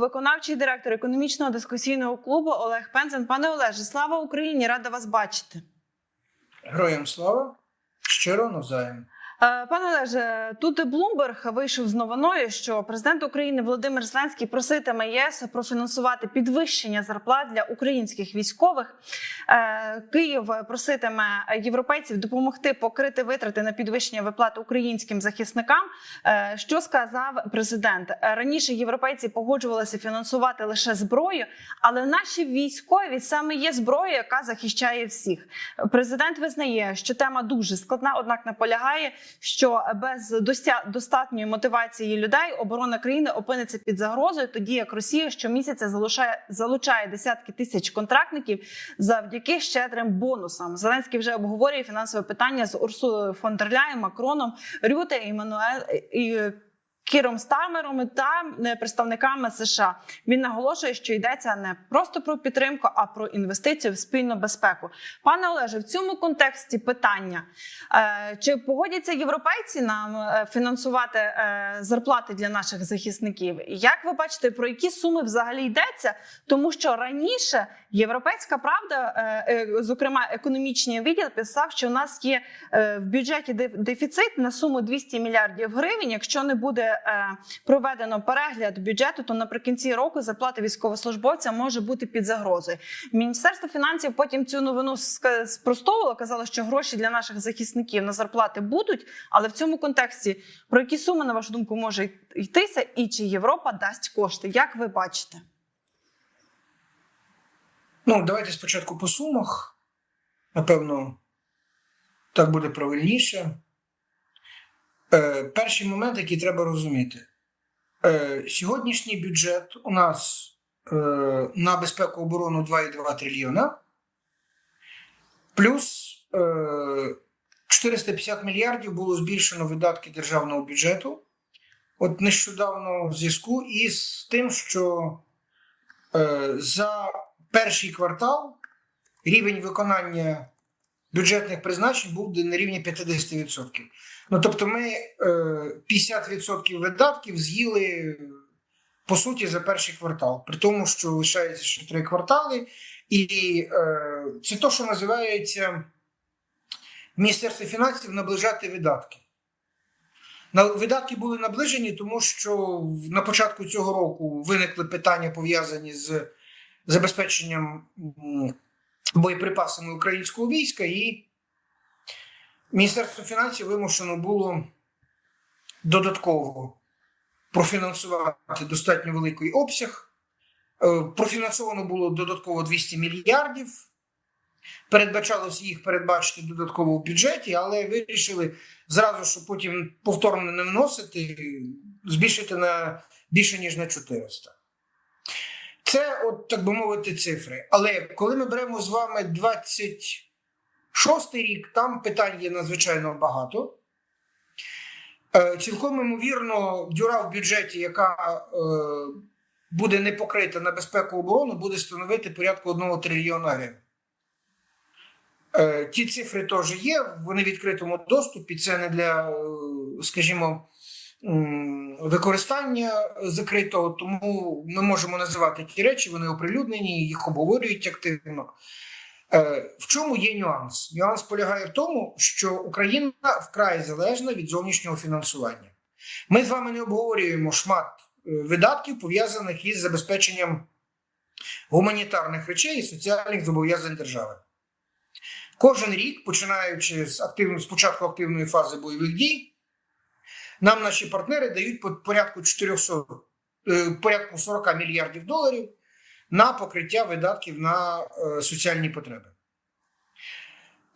Виконавчий директор економічного дискусійного клубу Олег Пензен. Пане Олеже, слава Україні! Рада вас бачити. Героям слава щиро навзаєм. Е, Пане Олеже, тут Блумберг вийшов з новиною, що президент України Володимир Зеленський проситиме ЄС профінансувати підвищення зарплат для українських військових. Е, Київ проситиме європейців допомогти покрити витрати на підвищення виплат українським захисникам. Е, Що сказав президент? Раніше європейці погоджувалися фінансувати лише зброю, але наші військові саме є зброя, яка захищає всіх. Президент визнає, що тема дуже складна, однак наполягає, що без достатньої мотивації людей оборона країни опиниться під загрозою, тоді як Росія щомісяця залучає, залучає десятки тисяч контрактників завдяки щедрим бонусам. Зеленський вже обговорює фінансове питання з Урсулою фон дер Ляєн, Макроном, Рюте, Іммануель і. Кіром Стармером та е, представниками США він наголошує, що йдеться не просто про підтримку, а про інвестицію в спільну безпеку. Пане Олеже, в цьому контексті питання: е, чи погодяться європейці нам е, фінансувати зарплати для наших захисників? Як ви бачите, про які суми взагалі йдеться? Тому що раніше європейська правда, е, е, зокрема економічний відділ, писав, що у нас є е, в бюджеті деф- дефіцит на суму 200 мільярдів гривень. Якщо не буде проведено перегляд бюджету, то наприкінці року зарплата військовослужбовця може бути під загрозою. Міністерство фінансів потім цю новину спростовувало, казало, що гроші для наших захисників на зарплати будуть. Але в цьому контексті про які суми, на вашу думку, може йтися, і чи Європа дасть кошти? Як ви бачите? Ну, давайте спочатку по сумах. Напевно, так буде правильніше. Е, перший момент, який треба розуміти. Е, сьогоднішній бюджет у нас е, на безпеку оборону 2,2 трильйона, плюс е, 450 мільярдів було збільшено видатки державного бюджету. От нещодавно в зв'язку із тим, що е, за перший квартал рівень виконання бюджетних призначень був на рівні 50%. Ну тобто, ми е, 50% видатків з'їли по суті за перший квартал, при тому, що лишається ще три квартали, і е, це то, що називається в Міністерстві фінансів наближати видатки. Видатки були наближені, тому що на початку цього року виникли питання пов'язані з забезпеченням боєприпасами українського війська, і Міністерство фінансів вимушено було додатково профінансувати достатньо великий обсяг. Е, Профінансовано було додатково 200 мільярдів. Передбачалося їх передбачити додатково в бюджеті, але вирішили зразу, що потім повторно не вносити, збільшити на більше ніж на 400. Це, от так би мовити, цифри. Але коли ми беремо з вами 26 рік, там питань є надзвичайно багато. Е, Цілком ймовірно, дюра в бюджеті, яка е, буде не покрита на безпеку оборону, буде становити порядку 1 трильйона гривень. Е, Ті цифри теж є, вони в відкритому доступі. Це не для, скажімо, використання закритого, тому ми можемо називати ті речі, вони оприлюднені, їх обговорюють активно. Е, В чому є нюанс? Нюанс полягає в тому, що Україна вкрай залежна від зовнішнього фінансування. Ми з вами не обговорюємо шмат е, видатків, пов'язаних із забезпеченням гуманітарних речей і соціальних зобов'язань держави. Кожен рік, починаючи з активно, з початку активної фази бойових дій, нам наші партнери дають по порядку 400, е, порядку 40 мільярдів доларів на покриття видатків на е, соціальні потреби.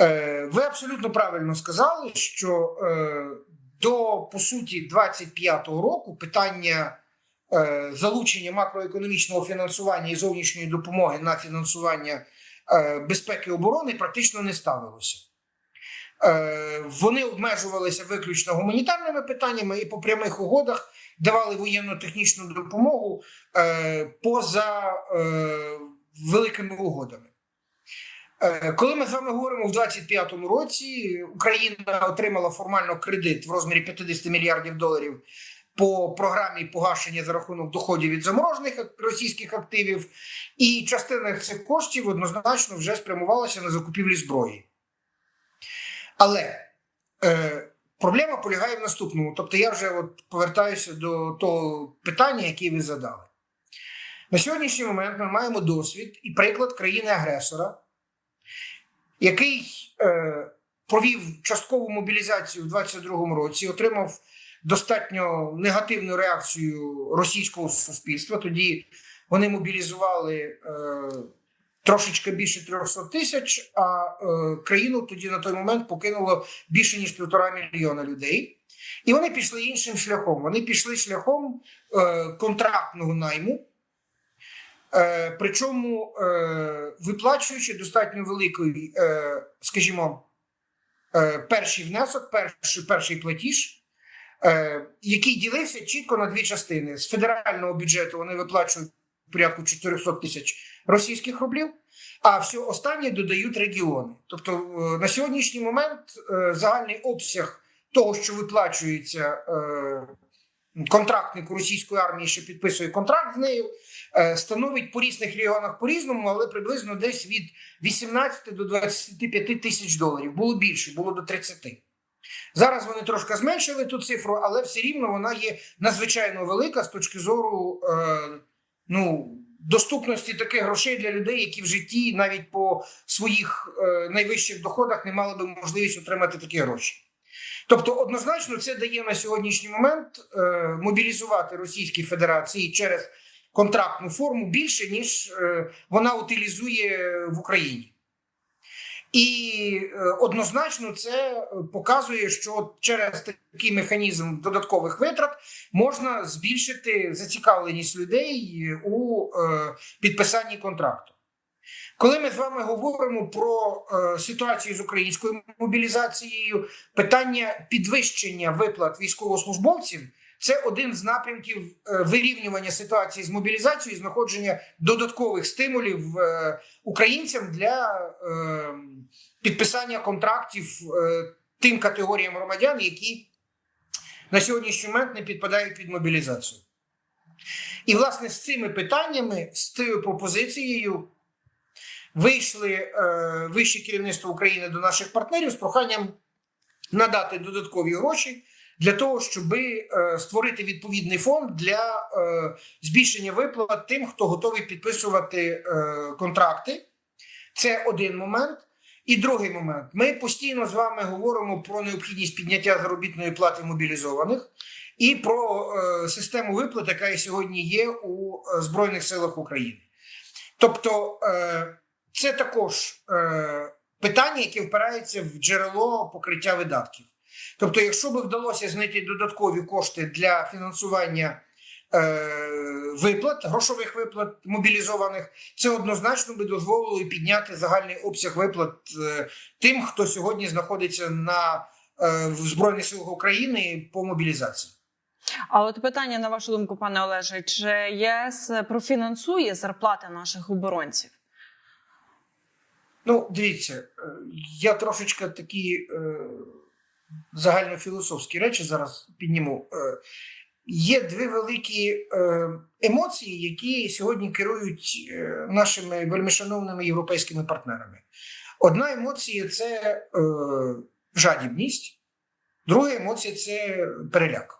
Е, ви абсолютно правильно сказали, що до по суті 25-го року питання залучення макроекономічного фінансування і зовнішньої допомоги на фінансування безпеки і оборони практично не ставилося. Е, Вони обмежувалися виключно гуманітарними питаннями і по прямих угодах давали воєнно-технічну допомогу е, поза е, великими угодами. Коли ми з вами говоримо в 2025 році, Україна отримала формально кредит в розмірі 50 мільярдів доларів по програмі погашення за рахунок доходів від заморожених російських активів, і частина цих коштів однозначно вже спрямувалася на закупівлі зброї. Але е, проблема полягає в наступному. Тобто, я вже от повертаюся до того питання, яке ви задали. На сьогоднішній момент ми маємо досвід і приклад країни-агресора, який е, провів часткову мобілізацію в 2022 році, отримав достатньо негативну реакцію російського суспільства. Тоді вони мобілізували е, трошечки більше 300 тисяч, а е, країну тоді на той момент покинуло більше ніж півтора мільйона людей. І вони пішли іншим шляхом. Вони пішли шляхом е, контрактного найму. Е, причому е, виплачуючи достатньо великий, е, скажімо, е, перший внесок, перший, перший платіж, е, який ділився чітко на дві частини. З федерального бюджету вони виплачують порядку 400 тисяч російських рублів, а все останнє додають регіони. Тобто е, на сьогоднішній момент е, загальний обсяг того, що виплачується е, контрактнику російської армії, що підписує контракт з нею, становить по різних регіонах по-різному, але приблизно десь від 18 до 25 тисяч доларів. Було більше, було до 30. Зараз вони трошки зменшили ту цифру, але все рівно вона є надзвичайно велика з точки зору ну, доступності таких грошей для людей, які в житті навіть по своїх е, найвищих доходах не мали би можливість отримати такі гроші. Тобто, однозначно, це дає на сьогоднішній момент е, мобілізувати Російській Федерації через контрактну форму більше, ніж е, вона утилізує в Україні. І е, однозначно це показує, що через такий механізм додаткових витрат можна збільшити зацікавленість людей у е, підписанні контракту. Коли ми з вами говоримо про е, ситуацію з українською мобілізацією, питання підвищення виплат військовослужбовців це один з напрямків е, вирівнювання ситуації з мобілізацією, знаходження додаткових стимулів е, українцям для е, підписання контрактів тим категоріям громадян, які на сьогоднішній момент не підпадають під мобілізацію. І, власне, з цими питаннями, з цією пропозицією вийшли вище керівництво України до наших партнерів з проханням надати додаткові гроші для того, щоб е, створити відповідний фонд для е, збільшення виплат тим, хто готовий підписувати е, контракти. Це один момент. І другий момент. Ми постійно з вами говоримо про необхідність підняття заробітної плати мобілізованих і про систему виплат, яка сьогодні є у Збройних силах України. Тобто, це також питання, яке впирається в джерело покриття видатків. Тобто, якщо би вдалося знайти додаткові кошти для фінансування е, виплат, грошових виплат мобілізованих, це однозначно би дозволило підняти загальний обсяг виплат е, тим, хто сьогодні знаходиться на е, в Збройних силах України по мобілізації. А от питання на вашу думку, пане Олеже, чи ЄС профінансує зарплати наших оборонців? Ну, дивіться, е, я трошечки такі е, загальнофілософські речі зараз підніму. Е, є дві великі е, емоції, які сьогодні керують е, нашими вельмишановними європейськими партнерами. Одна емоція це жадібність, друга емоція це переляк.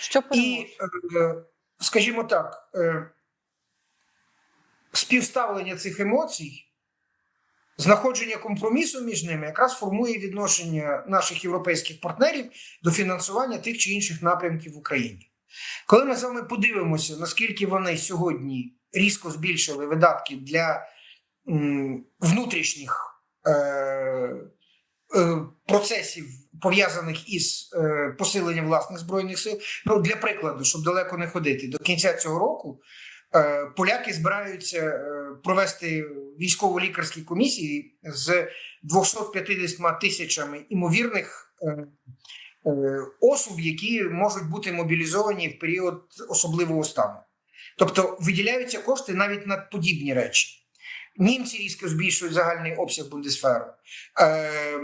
Що І, скажімо так, співставлення цих емоцій, знаходження компромісу між ними якраз формує відношення наших європейських партнерів до фінансування тих чи інших напрямків в Україні. Коли ми з вами подивимося, наскільки вони сьогодні різко збільшили видатки для внутрішніх е, е, процесів, пов'язаних із е, посиленням власних збройних сил. Ну, для прикладу, щоб далеко не ходити, до кінця цього року поляки збираються е, провести військово-лікарські комісії з 250 тисячами імовірних е, е, осіб, які можуть бути мобілізовані в період особливого стану. Тобто виділяються кошти навіть на подібні речі. Німці різко збільшують загальний обсяг Бундесферу. Е,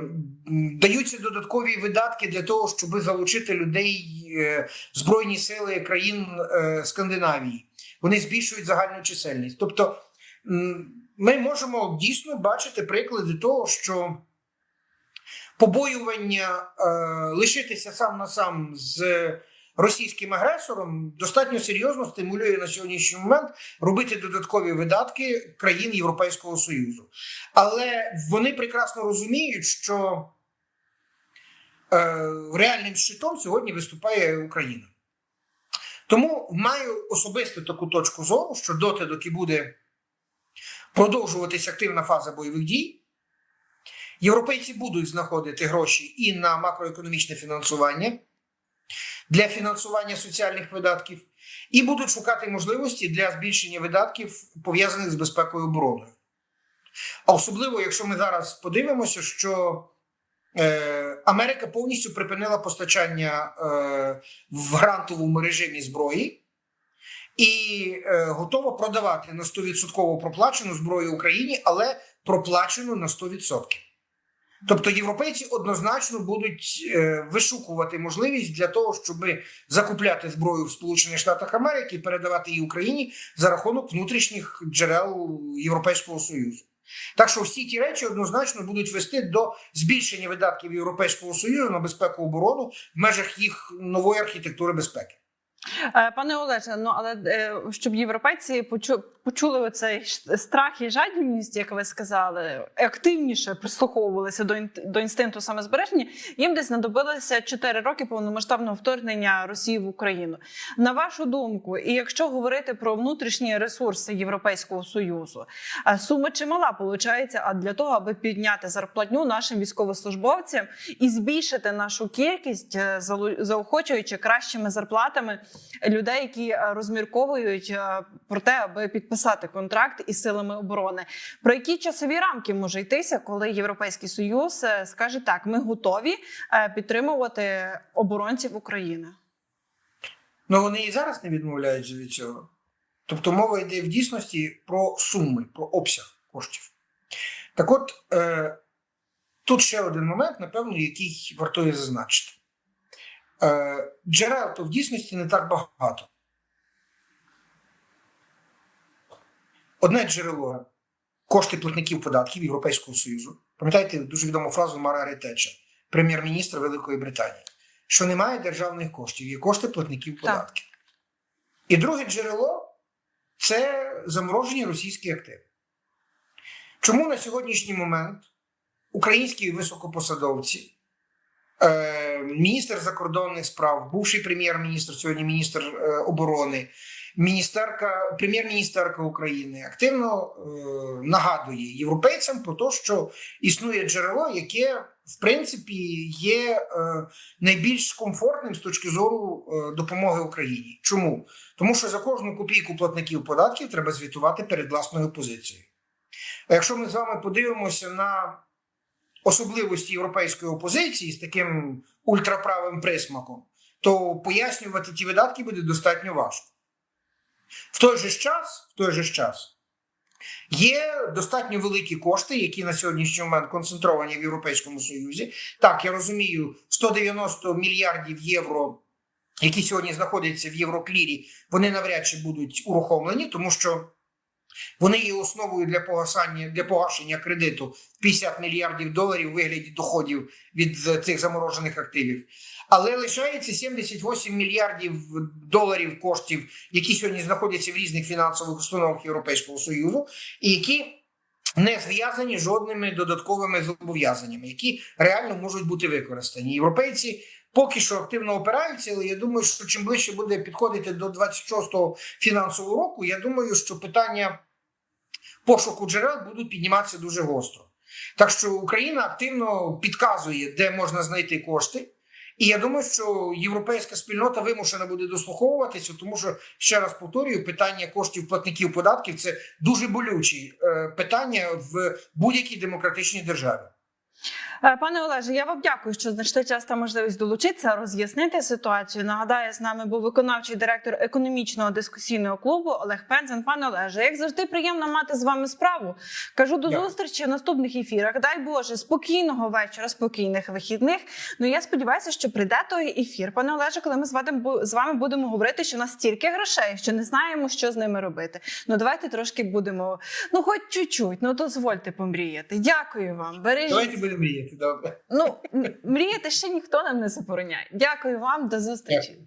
даються додаткові видатки для того, щоб залучити людей е, збройні сили країн е, Скандинавії. Вони збільшують загальну чисельність. Тобто, ми можемо дійсно бачити приклади того, що побоювання е, лишитися сам на сам з російським агресором достатньо серйозно стимулює на сьогоднішній момент робити додаткові видатки країн Європейського Союзу. Але вони прекрасно розуміють, що е, реальним щитом сьогодні виступає Україна. Тому маю особисту таку точку зору, що доти, доки буде продовжуватись активна фаза бойових дій, європейці будуть знаходити гроші і на макроекономічне фінансування для фінансування соціальних видатків, і будуть шукати можливості для збільшення видатків, пов'язаних з безпекою обороною. А особливо, якщо ми зараз подивимося, що е, Америка повністю припинила постачання е, в грантовому режимі зброї і е, готова продавати на 100% проплачену зброю Україні, але проплачену на 100%. Тобто європейці однозначно будуть е, вишукувати можливість для того, щоб закупляти зброю в Сполучених Штатах Америки і передавати її Україні за рахунок внутрішніх джерел Європейського Союзу. Так що всі ті речі однозначно будуть вести до збільшення видатків Європейського Союзу на безпеку оборону в межах їх нової архітектури безпеки. Е, Пане Олеже, ну але е, щоб європейці почу, почули цей страх і жадібність, як ви сказали, активніше прислуховувалися до до інстинкту самозбереження, їм десь знадобилося 4 роки повномасштабного вторгнення Росії в Україну. На вашу думку, і якщо говорити про внутрішні ресурси Європейського союзу, сума чимала виходить, а для того, аби підняти зарплатню нашим військовослужбовцям і збільшити нашу кількість, е, заохочуючи кращими зарплатами людей, які е, розмірковують е, про те, аби підписати контракт із силами оборони. Про які часові рамки може йтися, коли Європейський Союз е, скаже так: ми готові е, підтримувати оборонців України? Ну вони і зараз не відмовляються від цього. Тобто мова йде в дійсності про суми, про обсяг коштів. Так от, е, тут ще один момент, напевно, який вартує зазначити. Е, джерел то в дійсності не так багато. Одне джерело кошти платників податків Європейського Союзу. Пам'ятаєте дуже відому фразу Маргаret Тетчер, прем'єр-міністр Великої Британії, що немає державних коштів, є кошти платників податків. І друге джерело це заморожені російські активи. Чому на сьогоднішній момент українські високопосадовці, е, міністр закордонних справ, бувший прем'єр-міністр, сьогодні міністр е, оборони, міністерка, прем'єр-міністерка України активно е, нагадує європейцям про те, що існує джерело, яке в принципі є е, найбільш комфортним з точки зору е, допомоги Україні. Чому? Тому що за кожну копійку платників податків треба звітувати перед власною позицією. А якщо ми з вами подивимося на особливості європейської опозиції з таким ультраправим присмаком, то пояснювати ті видатки буде достатньо важко. В той же час, в той же час є достатньо великі кошти, які на сьогоднішній момент концентровані в Європейському Союзі. Так, я розумію, 190 мільярдів євро, які сьогодні знаходяться в Євроклірі, вони навряд чи будуть урухомлені, тому що вони є основою для погашення для погашення кредиту в 50 мільярдів доларів у вигляді доходів від е, цих заморожених активів. Але лишається 78 мільярдів доларів коштів, які сьогодні знаходяться в різних фінансових установах Європейського Союзу, і які не зв'язані жодними додатковими зобов'язаннями, які реально можуть бути використані. Європейці поки що активно опираються, але я думаю, що чим ближче буде підходити до 26-го фінансового року, я думаю, що питання пошуку джерел будуть підніматися дуже гостро. Так що Україна активно підказує, де можна знайти кошти. І я думаю, що європейська спільнота вимушена буде дослуховуватися, тому що ще раз повторюю, питання коштів платників податків це дуже болючі е, питання в будь-якій демократичній державі. Е, Пане Олеже, я вам дякую, що знайшли час та можливість долучитися, роз'яснити ситуацію. Нагадаю, з нами був виконавчий директор економічного дискусійного клубу Олег Пензен. Пане Олеже, як завжди, приємно мати з вами справу. Кажу до Дякую. зустрічі в наступних ефірах. Дай Боже, спокійного вечора, спокійних вихідних. Ну я сподіваюся, що прийде той ефір. Пане Олеже, коли ми з вами бу- з вами будемо говорити, що у нас стільки грошей, що не знаємо, що з ними робити. Ну давайте трошки будемо, ну хоч чуть-чуть, ну дозвольте помріяти. Дякую вам. Бережіть. Давайте будемо мріяти. Добре. Ну, мріяти ще ніхто нам не забороняє. Дякую вам, до зустрічі.